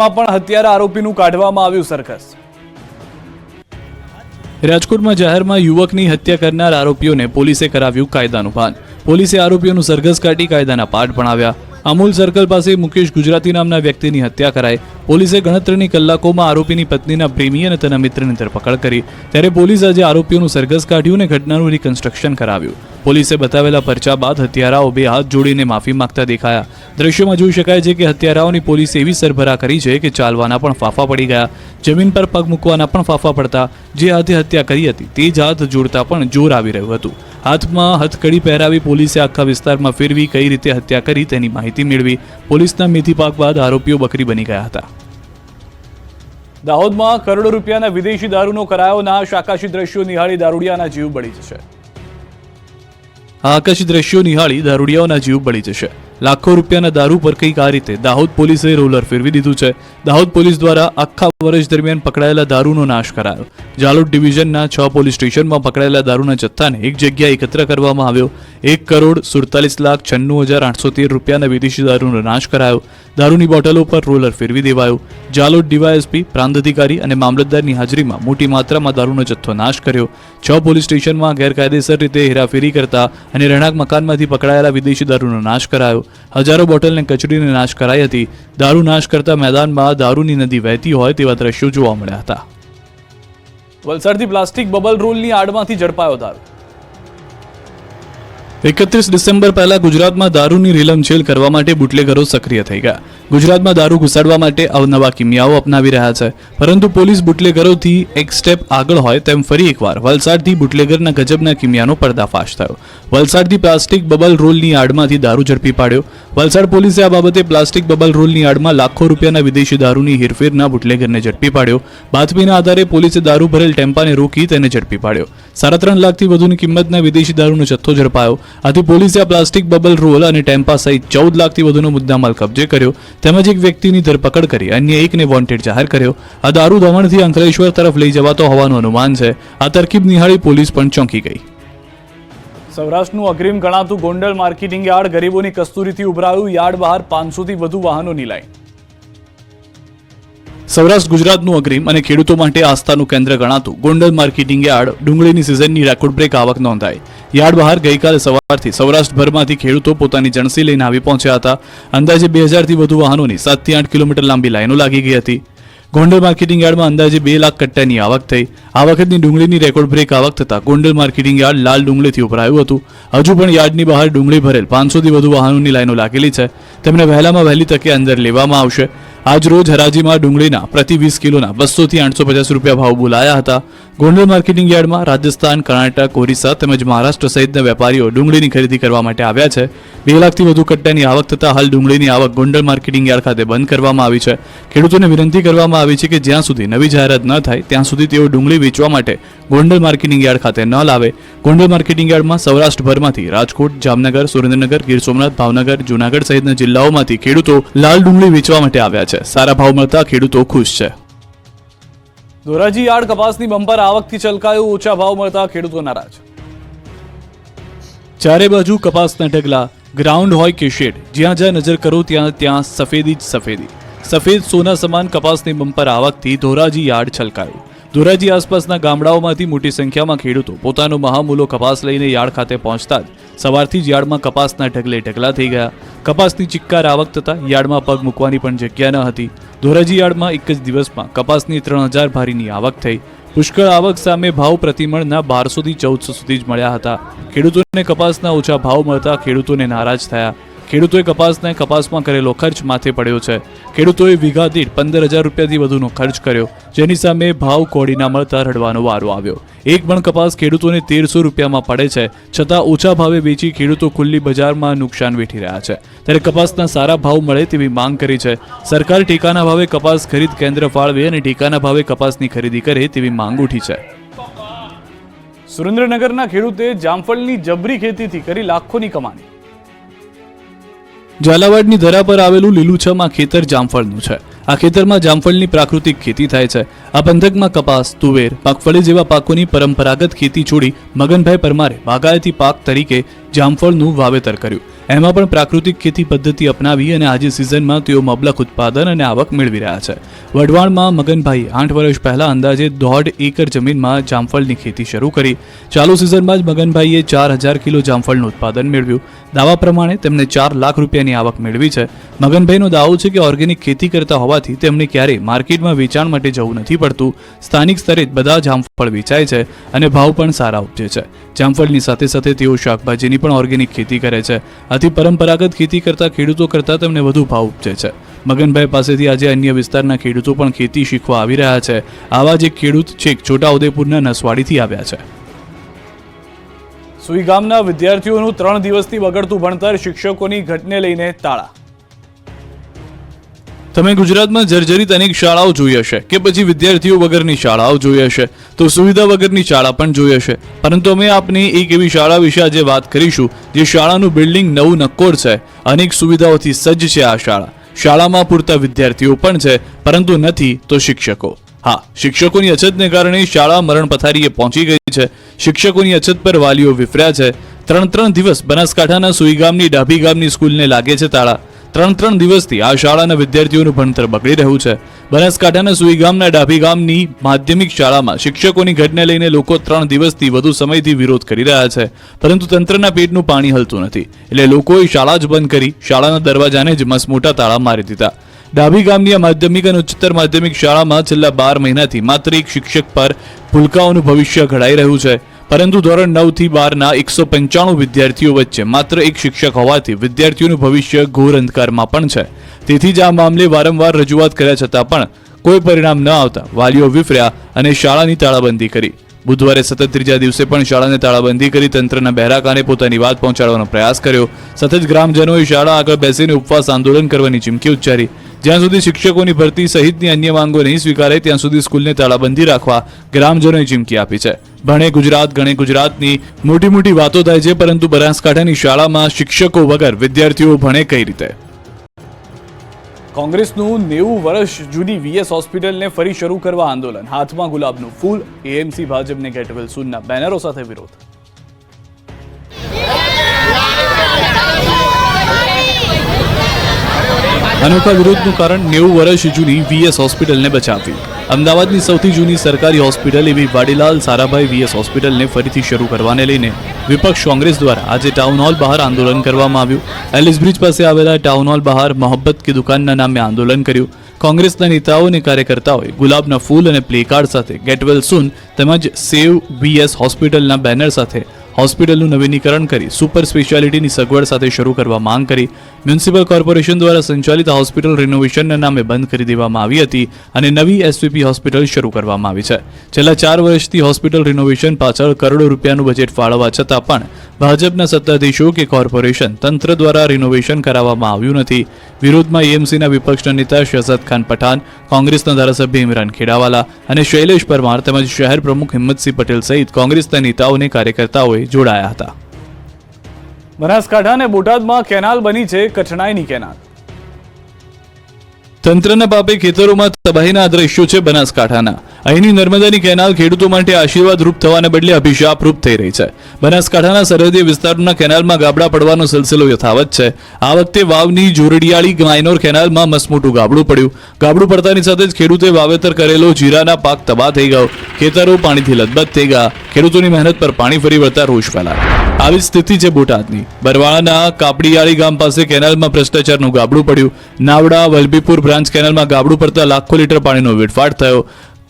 માં પણ હત્યારા આરોપીનું કાઢવામાં આવ્યું સરઘસ. રાજકોટમાં જાહેરમાં યુવકની હત્યા કરનાર આરોપીઓને પોલીસે કરાવ્યું કાયદાનું ભાન. પોલીસે આરોપીઓનું સરઘસ કાઢી કાયદાના પાઠ ભણાવ્યા. અમૂલ સર્કલ પાસે મુકેશ ગુજરાતી નામના વ્યક્તિની હત્યા કરાઈ. પોલીસે ગણતરીની કલાકોમાં આરોપીની પત્નીના પ્રેમી અને તેના મિત્રની ધરપકડ કરી. ત્યારે પોલીસ આજે આરોપીઓનું સરઘસ કાઢ્યું અને ઘટનાનું રિકન્સ્ટ્રક્શન કરાવ્યું. પોલીસે બતાવેલા પરચા બાદ હત્યારાઓ બે હાથ જોડીને માફી માંગતા દેખાયા. દ્રશ્યમાં જોઈ શકાય છે કે હત્યારાઓની પોલીસે એવી સરભરા કરી છે કે ચાલવાના પણ ફાફા પડી ગયા. જમીન પર પગ મૂકવાના પણ ફાફા પડતા. જે હાથે હત્યા કરી હતી, તે જ હાથ જોડતા પણ જોર આવી રહ્યું હતું. હાથમાં હથકડી પહેરાવી પોલીસે આખા વિસ્તારમાં ફેરવી કઈ રીતે હત્યા કરી તેની માહિતી મેળવી. પોલીસના મેથીપાક બાદ આરોપીઓ બકરી બની ગયા હતા. દાહોદમાં કરોડો રૂપિયાના વિદેશી દારૂનો કરાયો નાશ. આકાશી દ્રશ્યો નિહાળી દારૂડિયાના જીવ બળી જશે. આકાશી દ્રશ્યો નિહાળી દારૂડિયાઓના જીવ બળી જશે. લાખો રૂપિયાના દારૂ પર કંઈક આ રીતે. દાહોદ પોલીસે રોલર ફેરવી દીધું છે. દાહોદ પોલીસ દ્વારા આખા વર્ષ દરમિયાન પકડાયેલા દારૂનો નાશ કરાયો. જાલોદ ડિવિઝનના છ પોલીસ સ્ટેશનમાં પકડાયેલા દારૂના જથ્થાને એક જગ્યાએ એકત્ર કરવામાં આવ્યો. એક કરોડ સુડતાલીસ લાખ છન્નું હજાર આઠસો તેર રૂપિયાના વિદેશી દારૂનો નાશ કરાયો. દારૂની બોટલો પર રોલર ફેરવી દેવાયો. જાલોદ ડીવાયએસપી પ્રાંત અધિકારી અને મામલતદારની હાજરીમાં મોટી માત્રામાં દારૂનો જથ્થો નાશ કર્યો. છ પોલીસ સ્ટેશનમાં ગેરકાયદેસર રીતે હેરાફેરી કરતા અને રહેણાંક મકાનમાંથી પકડાયેલા વિદેશી દારૂનો નાશ કરાયો. હજારો બોટલને કચડીને નાશ કરાઈ હતી. દારૂ નાશ કરતા મેદાનમાં દારૂની નદી વહેતી હોય તેવા દ્રશ્યો જોવા મળ્યા હતા. વલસાડથી પ્લાસ્ટિક બબલ રોલની આડમાંથી ઝડપાયો દારૂ. એકત્રીસ ડિસેમ્બર પહેલા ગુજરાતમાં દારૂની રીલમછેલ કરવા માટે બુટલેગરો સક્રિય થઈ ગયા. ગુજરાતમાં દારૂ ઘુસાડવા માટે અવનવા કિમિયાઓ અપનાવી રહ્યા છે. પરંતુ પોલીસ બુટલેગરોથી એક સ્ટેપ આગળ હોય તેમ ફરી એકવાર વલસાડથી બુટલેગરના ગજબના કિમિયાનો પર્દાફાશ થયો. વલસાડથી પ્લાસ્ટિક બબલ રોલની આડમાંથી દારૂ ઝડપી પાડ્યો. વલસાડ પોલીસે આ બાબતે પ્લાસ્ટિક બબલ રોલની આડમાં લાખો રૂપિયાના વિદેશી દારૂની હેરફેરના બુટલેગરને ઝડપી પાડ્યો. બાતમીના આધારે પોલીસે દારૂ ભરેલ ટેમ્પાને રોકી તેને ઝડપી પાડ્યો. સાડા ત્રણ લાખથી વધુની કિંમતના વિદેશી દારૂનો જથ્થો ઝડપાયો. આથી પોલીસે આ પ્લાસ્ટિક બબલ રોલ અને ટેમ્પા સહિત ચૌદ લાખથી વધુનો મુદ્દામાલ કબજે કર્યો. તેમજ એક વ્યક્તિની ધરપકડ કરી અન્ય એકને વોન્ટેડ જાહેર કર્યો. આ દારૂ દમણથી અંકલેશ્વર તરફ લઈ જવાતો હોવાનું અનુમાન છે. આ તરકીબ નિહાળી પોલીસ પણ ચોંકી ગઈ. સૌરાષ્ટ્રનું અગ્રીમ ગણાતું ગોંડલ માર્કેટિંગ યાર્ડ ગરીબોની કસ્તુરીથી ઉભરાયું. યાર્ડ બહાર પાંચસોથી વધુ વાહનોની લાઈન. સૌરાષ્ટ્ર ગુજરાતનું અગ્રીમ અને ખેડૂતો માટે આસ્થાનું કેન્દ્ર ગણાતું ગોંડલ માર્કેટિંગ યાર્ડ ડુંગળીની સિઝનની રેકોર્ડ બ્રેક આવક નોંધાઈ. યાર્ડ બહાર ગઈકાલે સવારથી સૌરાષ્ટ્રભરમાંથી ખેડૂતો પોતાની જણસી લઈને આવી પહોંચ્યા હતા. અંદાજે બે હજારથી વધુ વાહનોની સાતથી આઠ કિલોમીટર લાંબી લાઈનો લાગી ગઈ હતી. ગોંડલ માર્કેટિંગ યાર્ડમાં અંદાજે બે લાખ કટ્ટાની આવક થઈ. આ વખતની ડુંગળીની રેકોર્ડ બ્રેક આવક થતાં ગોંડલ માર્કેટિંગ યાર્ડ લાલ ડુંગળીથી ઉભરાયું હતું. હજુ પણ યાર્ડની બહાર ડુંગળી ભરેલ પાંચસોથી વધુ વાહનોની લાઈનો લાગેલી છે. તેમને વહેલામાં વહેલી તકે અંદર લેવામાં આવશે. આજ રોજ હરાજીમાં ડુંગળીના પ્રતિ વીસ કિલોના બસોથી આઠસો પચાસ રૂપિયા ભાવ બોલાયા હતા. ગોંડલ માર્કેટિંગ યાર્ડમાં રાજસ્થાન, કર્ણાટક, ઓરિસ્સા તેમજ મહારાષ્ટ્ર સહિતના વેપારીઓ ડુંગળીની ખરીદી કરવા માટે આવ્યા છે. બે લાખથી વધુ કટ્ટાની આવક થતાં હાલ ડુંગળીની આવક ગોંડલ માર્કેટિંગ યાર્ડ ખાતે બંધ કરવામાં આવી છે. ખેડૂતોને વિનંતી કરવામાં આવી છે કે જ્યાં સુધી નવી જાહેરાત ન થાય, ત્યાં સુધી તેઓ ડુંગળી વેચવા માટે ગોંડલ માર્કેટિંગ યાર્ડ ખાતે ન લાવે. ગોંડલ માર્કેટિંગ યાર્ડમાં સૌરાષ્ટ્રભરમાંથી રાજકોટ, જામનગર, સુરેન્દ્રનગર, ગીર સોમનાથ, ભાવનગર, જૂનાગઢ સહિતના જિલ્લાઓમાંથી ખેડૂતો લાલ ડુંગળી વેચવા માટે આવ્યા છે. સારા ભાવ મળતા ખેડૂતો ખુશ છે. ધોરાજી યાર્ડ કપાસની બમ્પર આવકથી છલકાયું ઓછા ભાવ મળતા ખેડૂતો નારાજ. ચારે બાજુ કપાસના ઢગલા ગ્રાઉન્ડ હોય કે શેડ જ્યાં જ્યાં નજર કરો ત્યાં ત્યાં સફેદી જ સફેદી. સફેદ સોના સમાન કપાસની બમ્પર આવકથી ધોરાજી યાર્ડ છલકાયું. ધોરાજી આસપાસના ગામડાઓમાંથી મોટી સંખ્યામાં ખેડૂતો પોતાનો મહામૂલો કપાસ લઈને યાર્ડ ખાતે પહોંચતા જ સવારથી જ યાર્ડમાં કપાસના ઢગલે ઢગલા થઈ ગયા. કપાસની ચિક્કાર આવક થતાં યાર્ડમાં પગ મૂકવાની પણ જગ્યા ન હતી. ધોરાજી યાર્ડમાં એક જ દિવસમાં કપાસની ત્રણ હજાર ભારીની આવક થઈ. પુષ્કળ આવક સામે ભાવ પ્રતિમણના બારસોથી ચૌદસો સુધી જ મળ્યા હતા. ખેડૂતોને કપાસના ઓછા ભાવ મળતા ખેડૂતોને નારાજ થયા. ખેડૂતોએ કપાસને કપાસમાં કરેલો ખર્ચ માથે પડ્યો છે. ખેડૂતોએ વીઘા દીઠ પંદર હજાર રૂપિયાથી વધુનો ખર્ચ કર્યો. જેની સામે ભાવ કોડીના મળતા રડવાનો વારો આવ્યો. એક પણ કપાસ ખેડૂતોને તેરસો રૂપિયામાં પડે છે. છતાં ઓછા ભાવે વેચી ખેડૂતો ખુલ્લી બજારમાં નુકસાન વેઠી રહ્યા છે. ત્યારે કપાસના સારા ભાવ મળે તેવી માંગ કરી છે. સરકાર ટેકાના ભાવે કપાસ ખરીદ કેન્દ્ર ફાળવે અને ટેકાના ભાવે કપાસની ખરીદી કરે તેવી માંગ ઉઠી છે. સુરેન્દ્રનગરના ખેડૂતે જામફળની જબરી ખેતીથી કરી લાખોની કમાણી. ઝાલાવાડની ધરા પર આવેલું લીલુંછમ આ ખેતર જામફળનું છે. આ ખેતરમાં જામફળની પ્રાકૃતિક ખેતી થાય છે. આ પંથકમાં કપાસ, તુવેર મગફળી જેવા પાકોની પરંપરાગત ખેતી છોડી મગનભાઈ પરમારે બાગાયતી પાક તરીકે જામફળનું વાવેતર કર્યું. એમાં પણ પ્રાકૃતિક ખેતી પદ્ધતિ અપનાવી અને આજે સિઝનમાં તેઓ મબલક ઉત્પાદન અને આવક મેળવી રહ્યા છે. વઢવાણમાં મગનભાઈ આઠ વર્ષ પહેલા અંદાજે દોઢ એકર જમીનમાં જામફળની ખેતી શરૂ કરી. ચાલુ સિઝનમાં જ મગનભાઈએ ચાર હજાર કિલો જામફળનું ઉત્પાદન મેળવ્યું. દાવા પ્રમાણે તેમને ચાર લાખ રૂપિયાની આવક મેળવી છે. મગનભાઈનો દાવો છે કે ઓર્ગેનિક ખેતી કરતા હોવાથી તેમને ક્યારેય માર્કેટમાં વેચાણ માટે જવું નથી પડતું. સ્થાનિક સ્તરે બધા જામફળ વેચાય છે અને ભાવ પણ સારા ઉપજે છે. જામફળની સાથે સાથે તેઓ શાકભાજીની પણ ઓર્ગેનિક ખેતી કરે છે. આથી પરંપરાગત ખેતી કરતા ખેડૂતો કરતાં તેમને વધુ ભાવ ઉપજે છે. મગનભાઈ પાસેથી આજે અન્ય વિસ્તારના ખેડૂતો પણ ખેતી શીખવા આવી રહ્યા છે. આવા જ એક ખેડૂત છેક છોટાઉદેપુરના નસવાડીથી આવ્યા છે. સુઈ ગામના વિદ્યાર્થીઓનું ત્રણ દિવસથી બગડતું ભણતર શિક્ષકોની ઘટને લઈને તાળા. તમે ગુજરાતમાં જર્જરિત અનેક શાળાઓ જોઈ હશે કે પછી વિદ્યાર્થીઓ વગરની શાળાઓ જોઈ હશે. તો સુવિધા વગરની શાળા પણ જોઈ હશે. પરંતુ અમે આપની એક એવી શાળા વિશે આજે વાત કરીશું, જે શાળાનું બિલ્ડિંગ નવું નક્કોર છે. અનેક સુવિધાઓથી સજ્જ છે આ શાળા. શાળામાં પૂરતા વિદ્યાર્થીઓ પણ છે, પરંતુ નથી તો શિક્ષકો. હા, શિક્ષકોની અછતને કારણે શાળા મરણ પથારીએ પહોંચી ગઈ છે. શિક્ષકોની અછત પર વાલીઓ વિફર્યા છે. ત્રણ ત્રણ દિવસ બનાસકાંઠાના સુઈ ગામની ડાભી ગામની સ્કૂલને લાગે છે તાળા. ત્રણ ત્રણ દિવસથી આ શાળાના વિદ્યાર્થીઓનું ભણતર બગડી રહ્યું છે. બનાસકાંઠાના સુઈ ગામના ડાભી ગામની માધ્યમિક શાળામાં શિક્ષકોની ઘટને લઈને લોકો ત્રણ દિવસથી વધુ સમયથી વિરોધ કરી રહ્યા છે. પરંતુ તંત્રના પેટનું પાણી હલતું નથી. એટલે લોકોએ શાળા જ બંધ કરી શાળાના દરવાજાને જ મસમોટા તાળા મારી દીધા. ડાભી ગામની આ માધ્યમિક અને ઉચ્ચતર માધ્યમિક શાળામાં છેલ્લા બાર મહિનાથી માત્ર એક શિક્ષક પર ભૂલકાઓનું ભવિષ્ય ઘડાઈ રહ્યું છે. પરંતુ ધોરણ નવથી બારના એકસો પંચાણું વિદ્યાર્થીઓ વચ્ચે માત્ર એક શિક્ષક હોવાથી વિદ્યાર્થીઓનું ભવિષ્ય ઘોર અંધકારમાં પણ છે. તેથી જ આ મામલે વારંવાર રજૂઆત કર્યા છતાં પણ કોઈ પરિણામ ન આવતા વાલીઓ વિફર્યા અને શાળાની તાળાબંધી કરી. બુધવારે સતત ત્રીજા દિવસે પણ શાળાને તાળાબંધી કરી તંત્રના બહેરાકાને પોતાની વાત પહોંચાડવાનો પ્રયાસ કર્યો. સતત ગ્રામજનોએ શાળા આગળ બેસીને ઉપવાસ આંદોલન કરવાની ચીમકી ઉચ્ચારી. જ્યાં સુધી શિક્ષકોની ભરતી સહિતની અન્ય માંગો નહીં સ્વીકારે ત્યાં સુધી સ્કૂલને તાળાબંધી રાખવા ગ્રામજનોએ ચીમકી આપી છે. ભણે ગુજરાત, ગણે ગુજરાતની મોટી મોટી વાતો થાય છે, પરંતુ બનાસકાંઠાની શાળામાં શિક્ષકો વગર વિદ્યાર્થીઓ ભણે કઈ રીતે? કોંગ્રેસનું નેવું વર્ષ જૂની વીએસ હોસ્પિટલને ફરી શરૂ કરવા આંદોલન. હાથમાં ગુલાબનું ફૂલ. એએમસી, ભાજપને ગેટવેલ સૂનના બેનરો સાથે વિરોધ. અનોખા વિરોધનું કારણ નેવું વર્ષ જૂની વીએસ હોસ્પિટલને બચાવવી. અમદાવાદની સૌથી જૂની સરકારી હોસ્પિટલ એવી વાડીલાલ સારાભાઈ વીએસ હોસ્પિટલને ફરીથી શરૂ કરવાને લઈને વિપક્ષ કોંગ્રેસ દ્વારા આજે ટાઉન હોલ બહાર આંદોલન કરવામાં આવ્યું. એલિસ બ્રિજ પાસે આવેલા ટાઉન હોલ બહાર મોહબ્બત કે દુકાનના નામે આંદોલન કર્યું. કોંગ્રેસના નેતાઓ અને કાર્યકર્તાઓએ ગુલાબના ફૂલ અને પ્લેકાર્ડ સાથે ગેટ વેલ સૂન તેમજ સેવ વીએસ હોસ્પિટલના બેનર સાથે હોસ્પિટલનું નવીનીકરણ કરી સુપર સ્પેશિયાલિટીની સગવડ સાથે શરૂ કરવા માંગ કરી. મ્યુનિસિપલ કોર્પોરેશન દ્વારા સંચાલિત હોસ્પિટલ રિનોવેશનના નામે બંધ કરી દેવામાં આવી હતી અને નવી એસવીપી હોસ્પિટલ શરૂ કરવામાં આવી છે. છેલ્લા ચાર વર્ષથી હોસ્પિટલ રિનોવેશન પાછળ કરોડો રૂપિયાનું બજેટ ફાળવવા છતાં પણ ભાજપના સત્તાધીશો કે કોર્પોરેશન તંત્ર દ્વારા રિનોવેશન કરાવવામાં આવ્યું નથી. વિરોધમાં એએમસીના વિપક્ષના નેતા શહજાદ ખાન પઠાણ, કોંગ્રેસના ધારાસભ્ય ઇમરાન ખેડાવાલા અને શૈલેષ પરમાર તેમજ શહેર પ્રમુખ હિંમતસિંહ પટેલ સહિત કોંગ્રેસના નેતાઓને કાર્યકર્તાઓએ જોડાયા હતા. બનાસકાંઠા અને બોટાદમાં કેનાલ બની છે કઠણાઈની કેનાલ. તંત્રના પાપે ખેતરોમાં તબાહીના આ દ્રશ્યો છે બનાસકાંઠાના. અહીંની નર્મદાની કેનાલ ખેડૂતો માટે આશીર્વાદ રૂપ થવાને બદલે અભિશાપ રૂપ થઈ રહી છે. બનાસકાંઠાના સરહદી વિસ્તારોના કેનાલમાં ગાબડા પડવાનો સિલસિલો યથાવત છે. આ વખતે વાવની જોરડિયાળી માઇનોર કેનાલમાં મસમોટું ગાબડું પડ્યું. ગાબડું પડતાની સાથે જ ખેડૂતે વાવેતર કરેલો જીરાના પાક તબાહ થઈ ગયો. ખેતરો પાણીથી લથબથ થઈ ગયા. ખેડૂતોની મહેનત પર પાણી ફરી વળતા રોષ ફેલાયો. આવી સ્થિતિ છે બોટાદની. બરવાળાના કાપડીયાળી ગામ પાસે કેનાલમાં ભ્રષ્ટાચારનું ગાબડું પડ્યું. નાવડા, વલભીપુર બ્રાન્ચ કેનાલમાં ગાબડું પડતા લાખો લીટર પાણીનો વેડફાટ થયો.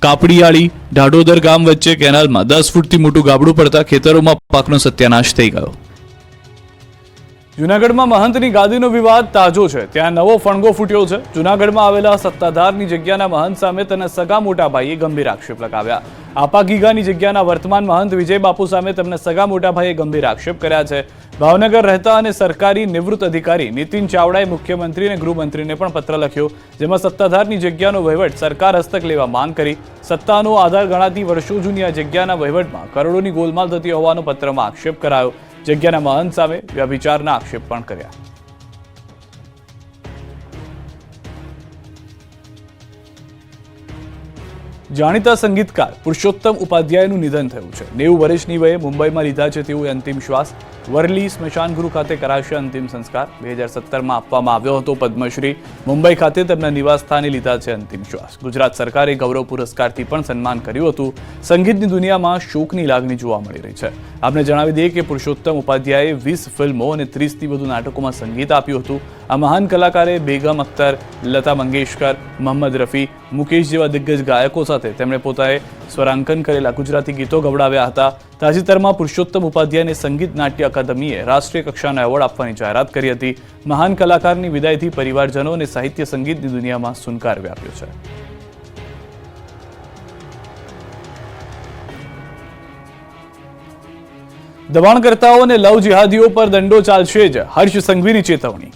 કાપડીયાળી ઢાઢોદર ગામ વચ્ચે કેનાલમાં દસ ફૂટથી મોટું ગાબડું પડતા ખેતરોમાં પાકનો સત્યાનાશ થઈ ગયો. જુનાગઢમાં મહંતની ગાદીનો વિવાદ તાજો છે. ત્યાં નવો ફણગો ફૂટ્યો છે. જુનાગઢમાં આવેલા સત્તાધારની જગ્યાના મહંત સામે તેના સગા મોટા ભાઈએ ગંભીર આક્ષેપ લગાવ્યા. આપા ગીગાની જગ્યાના વર્તમાન મહંત વિજય બાપુ સામે તેમના સગા મોટા ભાઈએ ગંભીર આક્ષેપ કર્યા છે. ભાવનગર રહેતા અને સરકારી નિવૃત્ત અધિકારી નીતિન ચાવડાએ મુખ્યમંત્રી અને ગૃહમંત્રીને પણ પત્ર લખ્યો, જેમાં સત્તાધારની જગ્યાનો વહીવટ સરકાર હસ્તક લેવા માંગ કરી. સત્તાનો આધાર ગણાતી વર્ષો જૂની આ જગ્યાના વહીવટમાં કરોડોની ગોલમાલ થતી હોવાનો પત્રમાં આક્ષેપ કરાયો. જગ્યાના મહંત સામે વ્યભિચારના આક્ષેપ પણ કર્યા. જાણીતા સંગીતકાર પુરુષોત્તમ ઉપાધ્યાયનું નિધન થયું છે. નેવું વર્ષની વયે મુંબઈમાં લીધા છે તેવું અંતિમ શ્વાસ. વરલી સ્મશાનગૃહ ખાતે કરાશે અંતિમ સંસ્કાર. બે હજાર સત્તરમાં આપવામાં આવ્યો હતો પદ્મશ્રી. મુંબઈ ખાતે તેમના નિવાસસ્થાને લીધા છે અંતિમ શ્વાસ. ગુજરાત સરકારે ગૌરવ પુરસ્કારથી પણ સન્માન કર્યું હતું. સંગીતની દુનિયામાં શોકની લાગણી જોવા મળી રહી છે. આપણે જણાવી દઈએ કે પુરુષોત્તમ ઉપાધ્યાયે વીસ ફિલ્મો અને ત્રીસથી વધુ નાટકોમાં સંગીત આપ્યું હતું. આ મહાન કલાકારે બેગમ અખ્તર, લતા મંગેશકર મોહમ્મદ રફી, મુકેશ જેવા દિગ્ગજ ગાયકો સાથે તેમણે પોતાએ સ્વરાંકન કરેલા ગુજરાતી ગીતો ગવડાવ્યા હતા. તાજેતરમાં પુરુષોત્તમ ઉપાધ્યાયને સંગીત નાટ્ય અકાદમીએ રાષ્ટ્રીય કક્ષાનો એવોર્ડ આપવાની જાહેરાત કરી હતી. મહાન કલાકારની વિદાયથી પરિવારજનો અને સાહિત્ય સંગીતની દુનિયામાં સુનકાર વ્યાપ્યો છે. દબાણકર્તાઓ અને લવ જિહાદીઓ પર દંડો ચાલશે જ. હર્ષ સંઘવીની ચેતવણી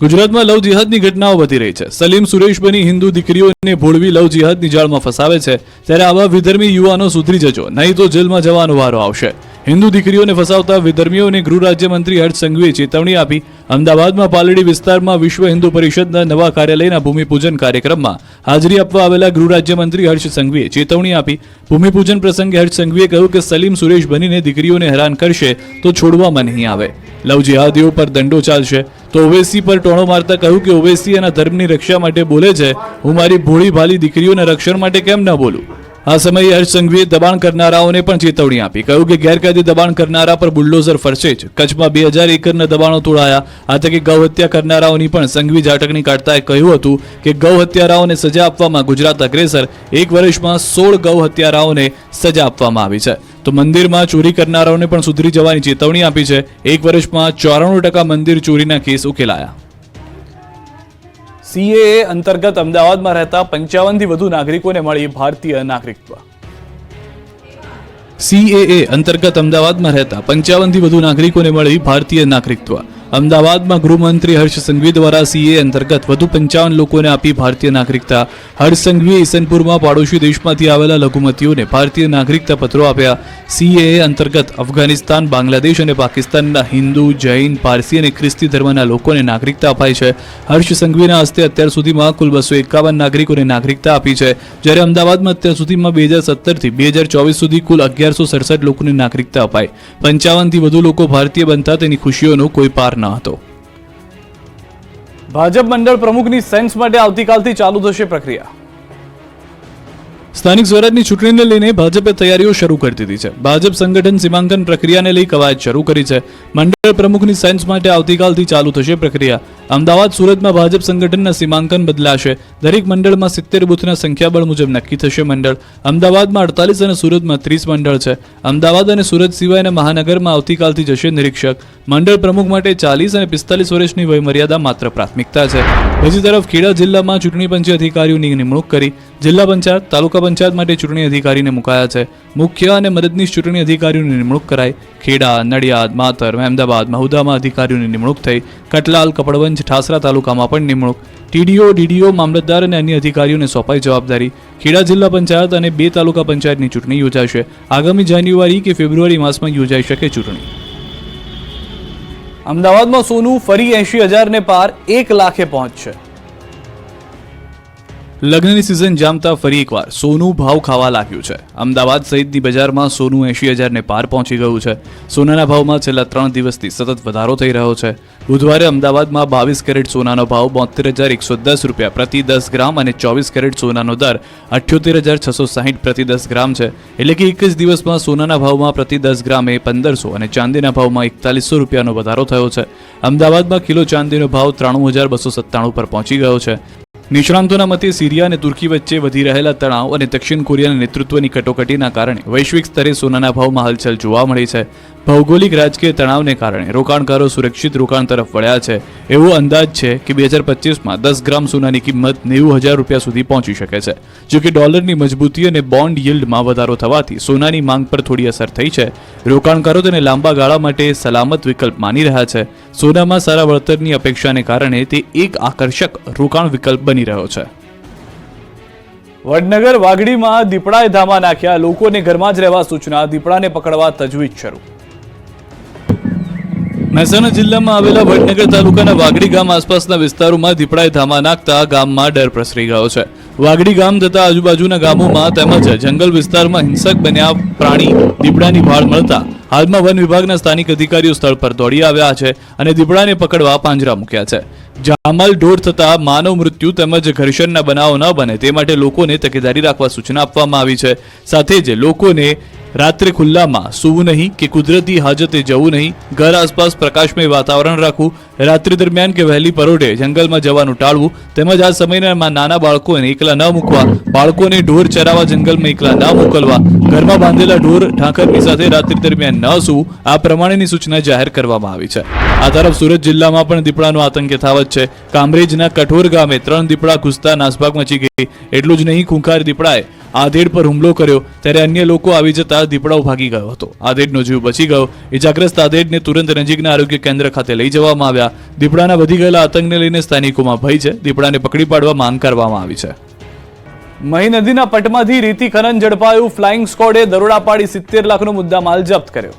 ગુજરાતમાં લવ જિહાદની ઘટનાઓ વધી રહી છે. સલીમ સુરેશ બની હિન્દુ દીકરીઓને ભોળવી લવ જિહાદની જાળમાં ફસાવે છે, ત્યારે આવા વિધર્મી યુવાનો સુધરી જજો, નહીં તો જેલમાં જવાનો વારો આવશે. હિન્દુ દીકરીઓને ફસાવતા વિધર્મીઓને ગૃહ રાજ્યમંત્રી હર્ષ સંઘવીએ ચેતવણી આપી અમદાવાદમાં પાલડી વિસ્તારમાં વિશ્વ હિન્દુ પરિષદના નવા કાર્યાલયના ભૂમિપૂજન કાર્યક્રમમાં હાજરી આપવા આવેલા ગૃહ રાજ્યમંત્રી હર્ષ સંઘવીએ ચેતવણી આપી. ભૂમિપૂજન પ્રસંગે હર્ષ સંઘવીએ કહ્યું કે સલીમ સુરેશ બનીને દીકરીઓને હેરાન કરશે તો છોડવામાં નહીં આવે. લવ જેહાદીઓ પર દંડો ચાલશે. તો ઓવેસી પર ટોણો મારતા કહ્યું કે ઓવેસી એના ધર્મની રક્ષા માટે બોલે છે. હું મારી ભોળી ભાલી દીકરીઓના રક્ષણ માટે કેમ ન બોલું? આ સમયે હર્ષ સંઘવીએ દબાણ કરનારાઓને પણ ચેતવણી આપી. કહ્યું કે ગેરકાયદે દબાણ કરનારા પર બુલડોઝર ફરશે જ. કચ્છમાં બે હજાર એકરના દબાણો તોડાયા. આ તકે ગૌ હત્યા કરનારાઓની પણ સંઘવી ઝાટકણી કાઢતા કહ્યું હતું કે ગૌ હત્યારાઓને સજા આપવામાં ગુજરાત અગ્રેસર, એક વર્ષમાં સોળ ગૌ હત્યારાઓને સજા આપવામાં આવી છે. તો મંદિરમાં ચોરી કરનારાઓને પણ સુધરી જવાની ચેતવણી આપી છે. એક વર્ષમાં ચોરાણું ટકા મંદિર ચોરીના કેસ ઉકેલાયા. સીએએ અંતર્ગત અમદાવાદમાં રહેતા પંચાવનથી વધુ નાગરિકોને મળી ભારતીય નાગરિકત્વ. સીએએ અંતર્ગત અમદાવાદમાં રહેતા પંચાવનથી વધુ નાગરિકોને મળી ભારતીય નાગરિકત્વ. અમદાવાદમાં ગૃહમંત્રી હર્ષ સંઘવી દ્વારા સીએ અંતર્ગત વધુ પંચાવન લોકોને આપી ભારતીય નાગરિકતા. હર્ષ સંઘવીએ ઈસનપુરમાં પાડોશી દેશમાંથી આવેલા લઘુમતીઓને ભારતીય નાગરિકતા પત્રો આપ્યા. સીએએ અંતર્ગત અફઘાનિસ્તાન, બાંગ્લાદેશ અને પાકિસ્તાનના હિન્દુ, જૈન, પારસી અને ખ્રિસ્તી ધર્મના લોકોને નાગરિકતા અપાઈ છે. હર્ષ સંઘવીના હસ્તે અત્યાર સુધીમાં કુલ બસો એકાવન નાગરિકોને નાગરિકતા આપી છે. જ્યારે અમદાવાદમાં અત્યાર સુધીમાં બે હજાર સત્તરથી બે હજાર ચોવીસ સુધી કુલ અગિયારસો સડસઠ લોકોને નાગરિકતા અપાઈ પંચાવનથી વધુ લોકો ભારતીય બનતા તેની ખુશીઓનો કોઈ પાર ન હતો ભાજપ મંડળ પ્રમુખની સેન્સ માટે આવતીકાલથી ચાલુ થશે પ્રક્રિયા. સ્થાનિક સ્વરાજની ચૂંટણીને લઈને ભાજપે તૈયારીઓ શરૂ કરી દીધી છે. ભાજપ સંગઠન સીમાંકન પ્રક્રિયાને લઈ કવાયત શરૂ કરી છે. મંડળ પ્રમુખની સેન્સ માટે આવતીકાલથી ચાલુ થશે પ્રક્રિયા. અમદાવાદ સુરતમાં ભાજપ સંગઠનના સીમાંકન બદલાશે. દરેક મંડળમાં સિત્તેર બૂથના સંખ્યાબળ મુજબ નક્કી થશે મંડળ. અમદાવાદમાં અડતાલીસ અને સુરતમાં ત્રીસ મંડળ છે. અમદાવાદ અને સુરત સિવાયના મહાનગરમાં આવતીકાલથી જશે નિરીક્ષક. મંડળ પ્રમુખ માટે ચાલીસ અને પિસ્તાલીસ વર્ષની વયમર્યાદા માત્ર પ્રાથમિકતા છે. બીજી તરફ ખેડા જિલ્લામાં ચૂંટણી પંચે અધિકારીઓની નિમણૂક કરી જિલ્લા પંચાયત, તાલુકા પંચાયત માટે ચૂંટણી અધિકારીને મુકાયા છે. મુખ્ય અને મદદનીશ ચૂંટણી અધિકારીઓની નિમણૂક કરાઈ. ખેડા, નડિયાદ, માતર અમદાવાદ મહુદામાં અધિકારીઓની નિમણૂક થઈ. કટલાલ, કપડવંજ, ઠાસરા તાલુકામાં પણ નિમણૂક. ટીડીઓ, ડીડીઓ, મામલતદાર અને અન્ય અધિકારીઓને સોંપાઈ જવાબદારી. ખેડા જિલ્લા પંચાયત અને બે તાલુકા પંચાયતની ચૂંટણી યોજાશે. આગામી જાન્યુઆરી કે ફેબ્રુઆરી માસમાં યોજાઈ શકે ચૂંટણી. અમદાવાદમાં સોનું ફરી એંશી હજારને પાર એક લાખે પહોંચશે. લગ્નની સિઝન જામતા ફરી એકવાર સોનું ભાવ ખાવા લાગ્યું છે. અમદાવાદ સહિતની બજારમાં સોનું એંશી હજારને પાર પહોંચી ગયું છે. સોનાના ભાવમાં છેલ્લા ત્રણ દિવસથી સતત વધારો થઈ રહ્યો છે. બુધવારે અમદાવાદમાં બાવીસ કેરેટ સોનાનો ભાવ બોતેર હજાર એકસો દસ રૂપિયા પ્રતિ દસ ગ્રામ અને ચોવીસ કેરેટ સોનાનો દર અઠ્યોતેર હજાર છસો સાહીઠ પ્રતિ દસ ગ્રામ છે. એટલે કે એક જ દિવસમાં સોનાના ભાવમાં પ્રતિ દસ ગ્રામે પંદરસો અને ચાંદીના ભાવમાં એકતાલીસો રૂપિયાનો વધારો થયો છે. અમદાવાદમાં કિલો ચાંદીનો ભાવ ત્રાણું હજાર બસો સત્તાણું પર પહોંચી ગયો છે. નિષ્ણાંતોના મતે સિરિયા અને તુર્કી વચ્ચે વધી રહેલા તણાવ અને દક્ષિણ કોરિયાના નેતૃત્વની કટોકટીના કારણે વૈશ્વિક સ્તરે સોનાના ભાવમાં હલચલ જોવા મળી છે. ભૌગોલિક રાજકીય તણાવને કારણે રોકાણકારો સુરક્ષિત રોકાણ તરફ વળ્યા છે. એવો અંદાજ છે કે બે હજાર પચીસમાં દસ ગ્રામ સોનાની કિંમત નેવું હજાર રૂપિયા સુધી પહોંચી શકે છે. જો કે ડોલરની મજબૂતી અને બોન્ડ યીલ્ડમાં વધારો થવાથી સોનાની માંગ પર થોડી અસર થઈ છે. રોકાણકારો તેને લાંબા ગાળા માટે સલામત વિકલ્પ માની રહ્યા છે. સોનામાં સારા વળતરની અપેક્ષાને કારણે તે એક આકર્ષક રોકાણ વિકલ્પ બની રહ્યો છે. વડનગર વાઘડીમાં દીપડાએ ધામા નાખ્યા. લોકોને ઘરમાં જ રહેવા સૂચના. દીપડાને પકડવા તજવીજ શરૂ. મહેસાણા જિલ્લામાં આવેલા વડનગર તાલુકાના વાગડી ગામ આસપાસના વિસ્તારોમાં દીપડાએ ધામા નાખતા ગામમાં ડર પ્રસરી ગયો છે. વાગડી ગામ તથા આજુબાજુના ગામોમાં તેમજ જંગલ વિસ્તારમાં હિંસક બન્યા પ્રાણી દીપડાની ભાળ મળતા હાલમાં વન વિભાગના સ્થાનિક અધિકારીઓ સ્થળ પર દોડી આવ્યા છે અને દીપડાને પકડવા પાંજરા મૂક્યા છે. જામાલ ઢોર થતા માનવ મૃત્યુ તેમજ ઘર્ષણના બનાવો ન બને તે માટે લોકોને તકેદારી રાખવા સૂચના આપવામાં આવી છે. સાથે જ લોકોને રાત્રે ખુલ્લામાં સૂવું નહીં કે કુદરતી હાજતે જવું નહીં, ઘર આસપાસ પ્રકાશમય વાતાવરણ રાખવું, રાત્રિ દરમિયાન કે વહેલી પરોઢે જંગલમાં જવાનું ટાળવું, તેમજ આ સમયમાં નાના બાળકોને એકલા ન મૂકવા, બાળકોને ઢોર ચરાવવા, જંગલમાં એકલા ન મોકલવા, ઘરમાં બાંધેલા ઢોર ઠાકરની સાથે રાત્રિ દરમિયાન ન સૂવું, આ પ્રમાણેની સૂચના જાહેર કરવામાં આવી છે. આ તરફ સુરત જિલ્લામાં પણ દીપડાનો આતંક યથાવત છે. કામરેજના કઠોર ગામે ત્રણ દીપડા ઘૂસતા નાસભાગ મચી ગઈ. એટલું જ નહીં, ખૂંખાર દીપડાએ આધેડ પર હુમલો કર્યો. ત્યારે અન્ય લોકો આવી જતા દીપડાઓ ભાગી ગયો હતો. આદેડનો જીવ બચી ગયો. ઇજાગ્રસ્ત આદેડને તુરંત નજીકના આરોગ્ય કેન્દ્ર ખાતે લઈ જવામાં આવ્યા. દીપડાના વધી ગયેલા આતંકને લઈને સ્થાનિકોમાં ભય છે. દીપડાને પકડી પાડવા માંગ કરવામાં આવી છે. મહી નદીના પટમાંથી રેતી ખનન ઝડપાયું. ફ્લાઇંગ સ્કોડે દરોડા પાડી સિત્તેર લાખનો મુદ્દામાલ જપ્ત કર્યો.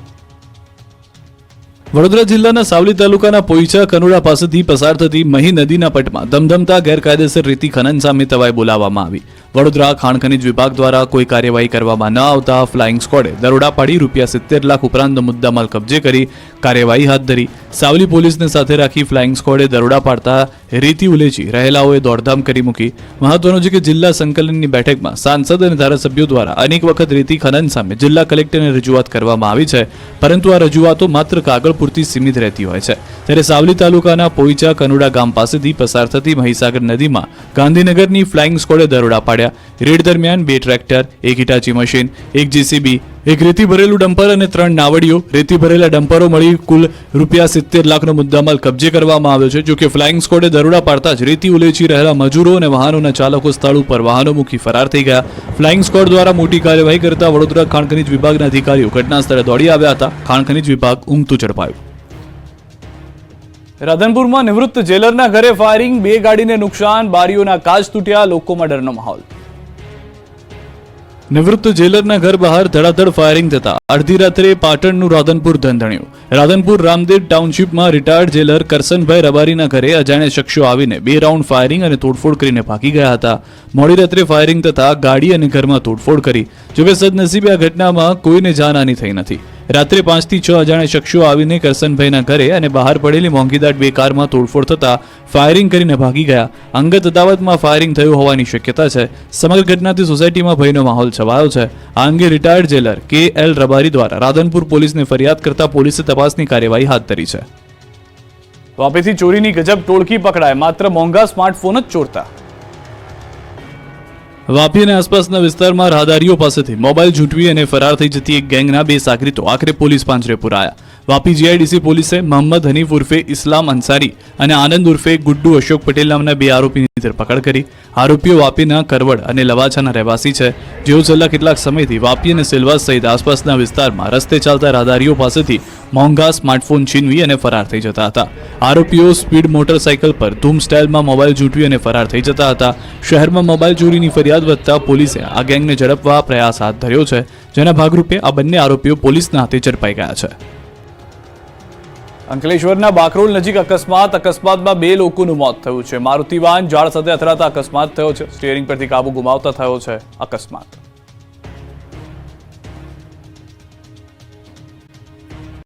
વડોદરા જિલ્લાના સાવલી તાલુકાના પોઈચા કનોડા પાસેથી પસાર થતી મહી નદીના પટમાં ધમધમતા ગેરકાયદેસર રેતી ખનન સામે તવાઈ બોલાવવામાં આવી. વડોદરા ખાણ ખનિજ વિભાગ દ્વારા કોઈ કાર્યવાહી કરવામાં ન આવતા ફ્લાઇંગ સ્કોડે દરોડા પાડી રૂપિયા સિત્તેર લાખ ઉપરાંત મુદ્દામાલ કબજે કરી કાર્યવાહી હાથ ધરી સાવલી પોલીસને સાથે રાખી ફ્લાઇંગ સ્કોડે દરોડા પાડતા રેતી ઉલેચી રહેલાઓએ દોડધામ કરી મૂકી. મહત્વનું છે કે જિલ્લા સંકલનની બેઠકમાં સાંસદ અને ધારાસભ્યો દ્વારા અનેક વખત રેતી ખનન સામે જિલ્લા કલેક્ટરને રજૂઆત કરવામાં આવી છે, પરંતુ આ રજૂઆતો માત્ર કાગળ પૂરતી સીમિત રહેતી હોય છે. ત્યારે સાવલી તાલુકાના પોઈચા કનુડા ગામ પાસેથી પસાર થતી મહીસાગર નદીમાં ગાંધીનગરની ફ્લાઇંગ સ્કોડે દરોડા પાડ્યા. રેડ દરમિયાન બે ટ્રેક્ટર, એક હિટાચી મશીન, એક જીસીબી એક રેતી ભરેલું ડમ્પર અને ત્રણ નાવડીઓ. રેતી ભરેલા ડમ્પરો મળી કુલ રૂપિયા સિત્તેર લાખનો મુદ્દામાલ કબજે કરવામાં આવ્યો છે. જોકે ફ્લાઇંગ સ્કોડે દરોડા પાડતા જ રેતી ઉલેચી રહેલા મજૂરો અને વાહનોના ચાલકો સ્થળ ઉપર વાહનો મૂકી ફરાર થઈ ગયા. ફ્લાઇંગ સ્કોડ દ્વારા મોટી કાર્યવાહી કરતા વડોદરા ખાણ ખનીજ વિભાગના અધિકારીઓ ઘટના સ્થળે દોડી આવ્યા હતા. ખાણ ખનીજ વિભાગ ઊંઘતું ઝડપાયું. રાધનપુરમાં નિવૃત્ત જેલરના ઘરે ફાયરિંગ, બે ગાડીને નુકસાન, બારીઓના કાચ તૂટ્યા, લોકોમાં ડરનો માહોલ. નિવૃત્ત જેલરના ઘર બહાર ધડાધડ ફાયરિંગ થતા અડધી રાત્રે પાટણનું રાધનપુર ધંધણ્યું. રાધનપુર રામદેવ ટાઉનશીપમાં રિટાયર્ડ જેલર કરસનભાઈ રબારીના ઘરે અજાણ્યા શખ્સો આવીને બે રાઉન્ડ ફાયરિંગ અને તોડફોડ કરીને ભાગી ગયા હતા. મોડી રાત્રે ફાયરિંગ થતા ગાડી અને ઘરમાં તોડફોડ કરી. જોકે સદનસીબે આ ઘટનામાં કોઈને જાનહાની થઈ નથી. રાત્રે પાંચથી છ અજાણ્યા શખ્સો આવીને કરસનભાઈના ઘરે અને બહાર પડેલી મોંઘીદાટ બે કારમાં તોડફોડ થતા ફાયરિંગ કરીને ભાગી ગયા. અંગત અદાવતમાં ફાયરિંગ થયું હોવાની શક્યતા છે. સમગ્ર ઘટનાથી સોસાયટીમાં ભયનો માહોલ છવાયો છે. આ અંગે retired jailer K L Rabari દ્વારા રાધનપુર પોલીસને ફરિયાદ કરતા પોલીસે તપાસની કાર્યવાહી હાથ ધરી છે. વાપીથી ચોરીની ગજબ ટોળકી પકડાય. માત્ર મોંઘા સ્માર્ટફોન જ ચોરતા. વાપી અને આસપાસના વિસ્તારમાં રાહદારીઓ પાસેથી મોબાઈલ ઝૂંટવી અને ફરાર થઈ જતી એક ગેંગના બે સાગરીતો આખરે પોલીસ પાંજરે પુરાયા. વાપી જીઆઈડીસી પોલીસે મોહમ્મદ હનીફ ઉર્ફે ઇસ્લામ અંસારી અને આનંદ ઉર્ફે ગુડ્ડુ અશોક પટેલ નામના બે આરોપીની ધરપકડ કરી. આરોપીઓ વાપીના કરવડ અને લવાછાના રહેવાસી છે. જેઓ છેલ્લા કેટલાક સમયથી વાપી અને સિલવાસ સહિત આસપાસના વિસ્તારમાં રસ્તે ચાલતા રાહદારીઓ પાસેથી મોંઘા સ્માર્ટફોન છીનવી અને ફરાર થઈ જતા હતા. આરોપીઓ સ્પીડ મોટરસાયકલ પર ધૂમ સ્ટાઇલમાં મોબાઈલ ઝૂંટવી અને ફરાર થઈ જતા હતા. શહેરમાં મોબાઈલ ચોરીની ફરિયાદ વધતા પોલીસે આ ગેંગને ઝડપવા પ્રયાસ હાથ ધર્યો છે. જેના ભાગરૂપે આ બંને આરોપીઓ પોલીસના હાથે ઝડપાઈ ગયા છે. અંકલેશ્વરના બાકરોલ નજીક અકસ્માત. અકસ્માતમાં બે લોકોનું મોત થયું છે. મારુતિ વાહન ઝાડ સાથે અથડાતા અકસ્માત થયો છે. સ્ટીયરિંગ પરથી કાબુ ગુમાવતા થયો છે અકસ્માત.